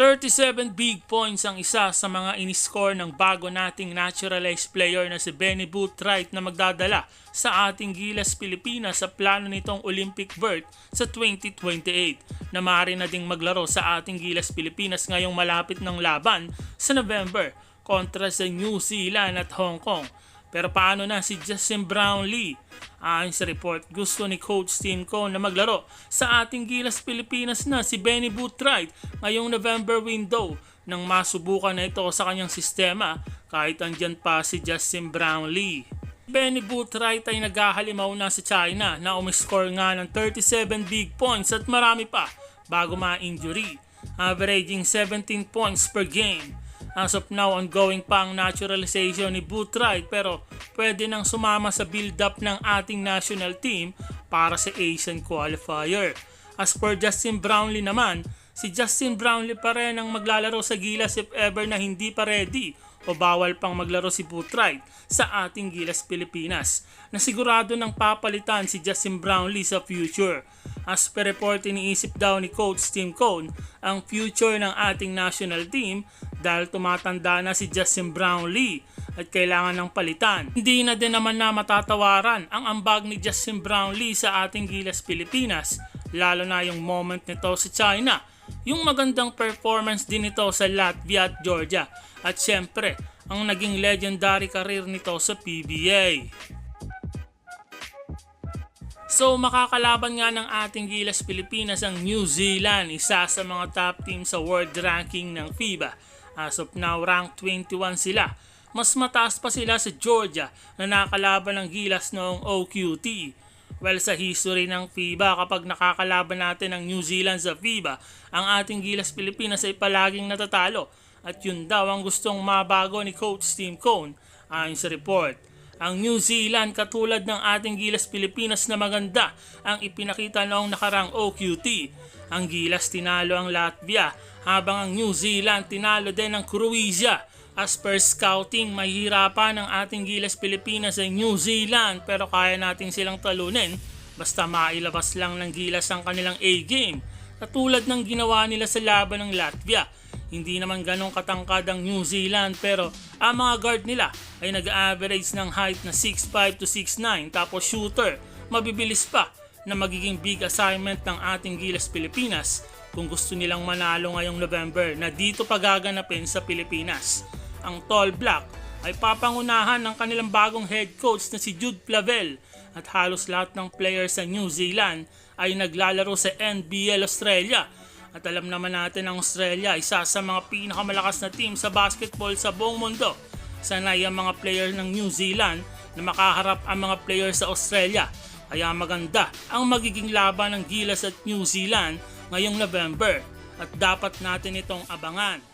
37 big points ang isa sa mga iniscore ng bago nating naturalized player na si Benny Boothright na magdadala sa ating Gilas Pilipinas sa plano nitong Olympic berth sa 2028 na maaari na ding maglaro sa ating Gilas Pilipinas ngayong malapit ng laban sa November kontra sa New Zealand at Hong Kong. Pero paano na si Justin Brownlee? Ayon sa report, gusto ni Coach Tim Cone na maglaro sa ating Gilas Pilipinas na si Benny Boothright ngayong November window nang masubukan na ito sa kanyang sistema kahit andyan pa si Justin Brownlee. Benny Boothright ay naghahalimaw na sa China na umiscore nga ng 37 big points at marami pa bago ma-injury, averaging 17 points per game. As of now, ongoing pa ang naturalization ni Boothright pero pwede nang sumama sa build-up ng ating national team para sa Asian Qualifier. As per Justin Brownlee naman, si Justin Brownlee pa rin ang maglalaro sa Gilas if ever na hindi pa ready o bawal pang maglaro si Boothright sa ating Gilas Pilipinas na sigurado ng papalitan si Justin Brownlee sa future. As per report, iniisip daw ni Coach Tim Cone ang future ng ating national team dahil tumatanda na si Justin Brownlee at kailangan ng palitan. Hindi na din naman na matatawaran ang ambag ni Justin Brownlee sa ating Gilas Pilipinas lalo na yung moment nito sa China yung magandang performance din nito sa Latvia at Georgia at syempre ang naging legendary career nito sa PBA. So makakalaban nga ng ating Gilas Pilipinas ang New Zealand, isa sa mga top team sa world ranking ng FIBA. As of now, rank 21 sila. Mas mataas pa sila sa Georgia na nakalaban ng Gilas noong OQT. Well, sa history ng FIBA, kapag nakakalaban natin ang New Zealand sa FIBA, ang ating Gilas Pilipinas ay palaging natatalo. At yun daw ang gustong mabago ni Coach Tim Cone ayon sa report. Ang New Zealand katulad ng ating Gilas Pilipinas na maganda ang ipinakita noong nakarang OQT. Ang Gilas tinalo ang Latvia habang ang New Zealand tinalo din ang Croatia. As per scouting, mahirapan ang ating Gilas Pilipinas sa New Zealand pero kaya natin silang talunin basta mailabas lang ng Gilas ang kanilang A-game. Katulad ng ginawa nila sa laban ng Latvia. Hindi naman ganong katangkad ang New Zealand pero ang mga guard nila ay nag-average ng height na 6'5 to 6'9 tapos shooter, mabibilis pa na magiging big assignment ng ating Gilas Pilipinas kung gusto nilang manalo ngayong November na dito pagaganapin sa Pilipinas. Ang Tall Black ay papangunahan ng kanilang bagong head coach na si Jude Plavel at halos lahat ng players sa New Zealand ay naglalaro sa NBL Australia at alam naman natin ang Australia, isa sa mga pinakamalakas na team sa basketball sa buong mundo. Sanay ang mga player ng New Zealand na makaharap ang mga player sa Australia. Kaya maganda ang magiging laban ng Gilas at New Zealand ngayong November at dapat natin itong abangan.